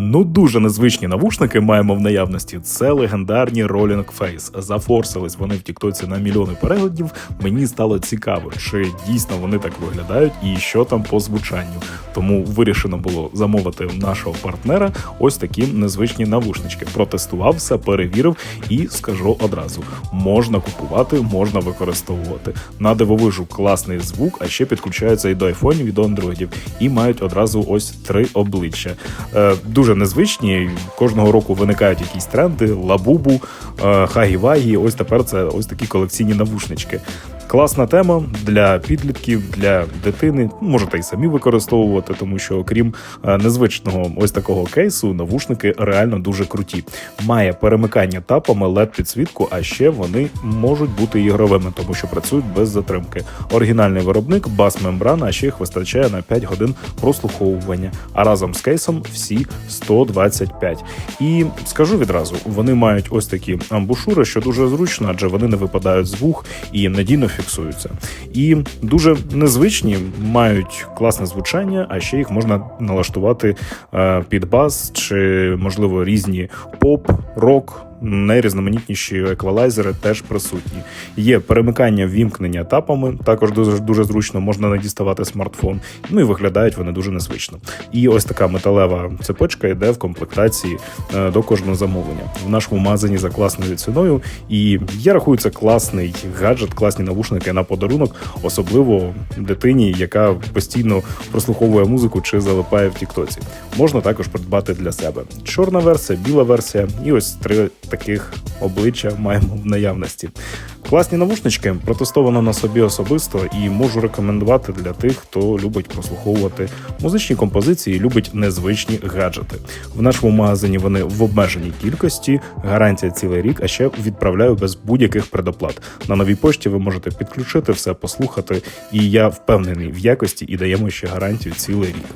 Ну дуже незвичні навушники маємо в наявності. Це легендарні Rolling Face. Зафорсились вони в Тіктоці на мільйони переглядів. Мені стало цікаво, чи дійсно вони так виглядають і що там по звучанню. Тому вирішено було замовити нашого партнера ось такі незвичні навушнички. Протестував все, перевірив і скажу одразу: можна купувати, можна використовувати. На дивовижу класний звук, а ще підключаються і до айфонів, і до андроїдів, і мають одразу ось три обличчя. Е, дуже незвичні. Кожного року виникають якісь тренди, лабубу, хагівагі. Ось тепер це ось такі колекційні навушнички. Класна тема для підлітків, для дитини. Можете і самі використовувати, тому що окрім е, незвичного ось такого кейсу, навушники реально дуже круті. Має перемикання тапами, led підсвітку, а ще вони можуть бути ігровими, тому що працюють без затримки. Оригінальний виробник, бас мембрана, а ще їх вистачає на 5 годин прослуховування. А разом з кейсом всі 125. І скажу відразу, вони мають ось такі амбушури, що дуже зручно, адже вони не випадають з вух і надійно фіксуються. І дуже незвичні, мають класне звучання, а ще їх можна налаштувати е, під бас чи, можливо, різні поп, рок. Найрізноманітніші еквалайзери теж присутні. Є перемикання вімкнення тапами, також дуже дуже зручно можна не діставати смартфон. Ну і виглядають вони дуже незвично. І ось така металева цепочка йде в комплектації е, до кожного замовлення в нашому магазині за класною ціною. І я рахую це класний гаджет, класні навушники на подарунок, особливо дитині, яка постійно прослуховує музику чи залипає в Тіктоці. Можна також придбати для себе чорна версія, біла версія, і ось три таких обличчя маємо в наявності. Класні навушнички протестовано на собі особисто і можу рекомендувати для тих, хто любить прослуховувати музичні композиції, любить незвичні гаджети. В нашому магазині вони в обмеженій кількості, гарантія цілий рік, а ще відправляю без будь-яких предоплат. На новій пошті ви можете підключити все, послухати, і я впевнений в якості і даємо ще гарантію цілий рік.